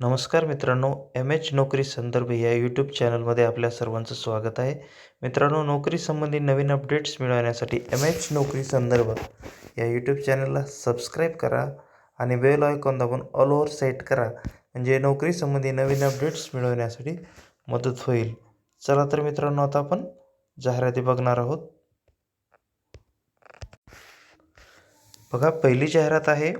नमस्कार मित्रांनो M H नोकरी संदर्भ या यूट्यूब चॅनलमध्ये आपल्या सर्वांचं स्वागत आहे. मित्रांनो नोकरीसंबंधी नवीन अपडेट्स मिळवण्यासाठी एम एच नोकरी संदर्भ या यूट्यूब चॅनलला सबस्क्राईब करा आणि बेल आयकॉन दाबून ऑल ओव्हर सेट करा. म्हणजे नोकरीसंबंधी नवीन अपडेट्स मिळवण्यासाठी मदत होईल. चला तर मित्रांनो आता आपण जाहिराती बघणार आहोत. बघा पहिली जाहिरात आहे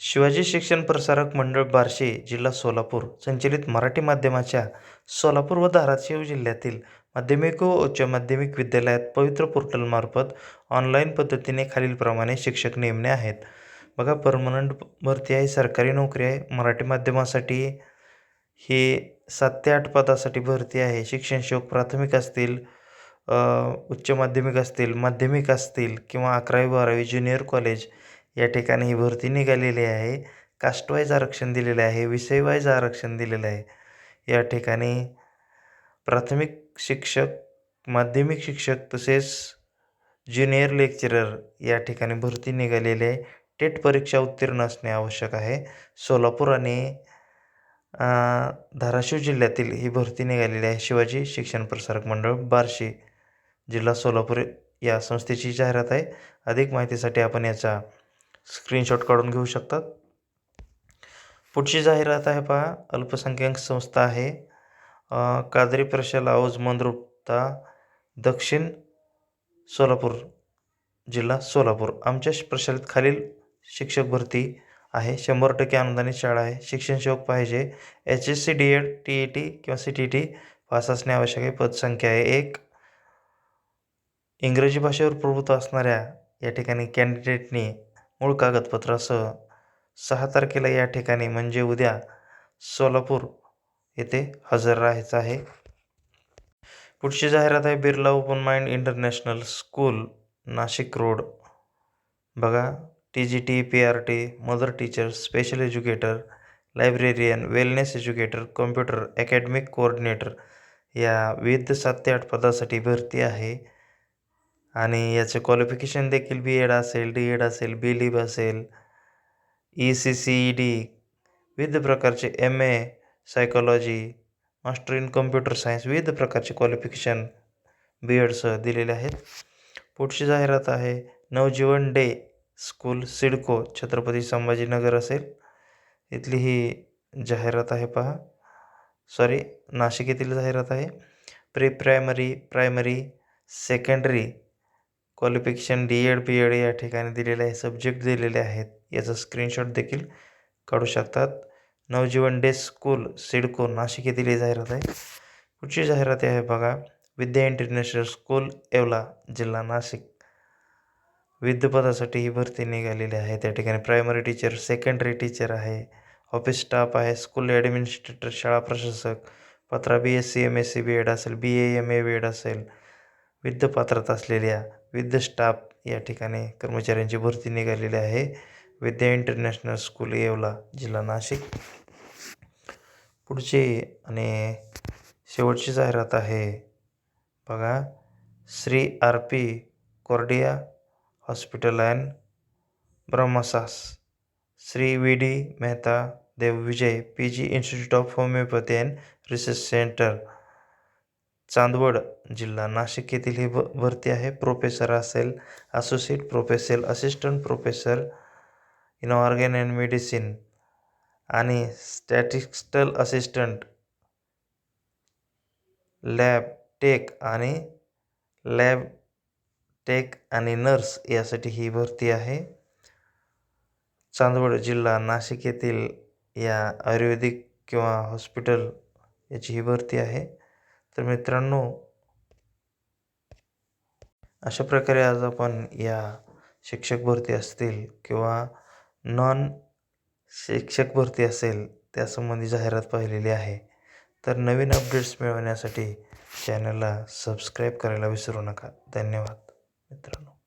शिवाजी शिक्षण प्रसारक मंडळ बार्शी जिल्हा सोलापूर संचलित मराठी माध्यमाच्या सोलापूर व धाराशिव जिल्ह्यातील माध्यमिक व उच्च माध्यमिक विद्यालयात पवित्र पोर्टलमार्फत ऑनलाईन पद्धतीने खालीलप्रमाणे शिक्षक नेमणे आहेत. बघा परमनंट भरती आहे सरकारी नोकरी आहे मराठी माध्यमासाठी ही सात ते आठ पदासाठी भरती आहे. शिक्षण शोक प्राथमिक असतील उच्च माध्यमिक असतील माध्यमिक असतील किंवा अकरावी बारावी ज्युनियर कॉलेज या ठिकाणी ही भरती निघालेली आहे. कास्टवाईज आरक्षण दिलेले आहे. विषयवाईज आरक्षण दिलेलं आहे. या ठिकाणी प्राथमिक शिक्षक माध्यमिक शिक्षक तसेच ज्युनियर लेक्चरर या ठिकाणी भरती निघालेली आहे. टेट परीक्षा उत्तीर्ण असणे आवश्यक आहे. सोलापूर आणि धाराशिव जिल्ह्यातील ही भरती निघालेली आहे. शिवाजी शिक्षण प्रसारक मंडळ बार्शी जिल्हा सोलापूर या संस्थेची जाहिरात आहे. अधिक माहितीसाठी आपण याचा स्क्रीनशॉट काढून घेऊ शकतात. पुढची जाहिरात आहे पहा. अल्पसंख्याक संस्था आहे. कादरी प्रशाल आऊज मंद्रुप्ता दक्षिण सोलापूर जिल्हा सोलापूर. आमच्या प्रशालेत खालील शिक्षक भरती आहे. शंभर टक्के अनुदानित शाळा आहे. शिक्षण सेवक पाहिजे. H S C D Ed T E T किंवा सी टी टी पास असणे आवश्यक आहे. पदसंख्या आहे एक. इंग्रजी भाषेवर प्रभुत्व असणाऱ्या या ठिकाणी कॅन्डिडेटने मूळ कागदपत्रासह सहा तारखेला या ठिकाणी म्हणजे उद्या सोलापूर येथे हजर राहायचं आहे. पुढची जाहिरात आहे Birla open mind international school Nashik road. बघा T G T P R T mother teacher special educator librarian wellness educator computer academic coordinator या विविध सात ते आठ पदासाठी भरती आहे. आणि याचे क्वालिफिकेशन देखील बी एड असेल डी एड असेल बी लिब असेल. E C C E D विविध प्रकारचे M A psychology master in computer science विविध प्रकारचे क्वालिफिकेशन बी एडसह दिलेले आहेत. पुढची जाहिरात आहे नवजीवन डे स्कूल सिडको छत्रपती संभाजीनगर असेल. इथली ही जाहिरात आहे पहा. सॉरी नाशिक येथील जाहिरात आहे. Pre primary primary secondary qualification D Ed B Ed या ठिकाणी दिलेले आहे. सब्जेक्ट दिलेले आहेत. याचा स्क्रीनशॉट देखील काढू शकतात. नवजीवन डे स्कूल सिडको नाशिक येथील जाहिरात आहे. पुढची जाहिरात आहे बघा. विद्या इंटरनॅशनल स्कूल येवला जिल्हा नाशिक. विद्यपदासाठी ही भरती निघालेली आहे. त्या ठिकाणी प्रायमरी टीचर सेकंडरी टीचर आहे. ऑफिस स्टाफ आहे. स्कूल ॲडमिनिस्ट्रेटर शाळा प्रशासक. पत्रा B S C M S C B Ed असेल. B A M A B Ed असेल. विविध पात्रता असलेल्या विविध स्टाफ या ठिकाणी कर्मचाऱ्यांची भरती निघालेली आहे. विद्या इंटरनॅशनल स्कूल येवला जिल्हा नाशिक. पुढची आणि शेवटची जाहिरात आहे. बघा Shri R P Kordia hospital and ब्रह्मसास. Shri V D Mehta Devvijay P G institute of homoeopathy and research centre. Chandwad जिल्हा नाशिक येथील ही भ भरती आहे. प्रोफेसर असेल associate professor assistant professor in organ and medicine आणि स्टॅटिस्टल असिस्टंट लॅब टेक आणि lab tech आणि नर्स यासाठी ही भरती आहे. चांदवड जिल्हा नाशिक येथील या आयुर्वेदिक किंवा हॉस्पिटल याची ही भरती आहे. तर मित्रांनो अशा प्रकारे आज आपण या शिक्षक भरती असतील किंवा नॉन शिक्षक भरती असेल त्यासंबंधी जाहिरात पाहिलेली आहे तर नवीन अपडेट्स मिळवण्यासाठी चॅनलला सबस्क्राईब करायला विसरू नका. धन्यवाद मित्रांनो.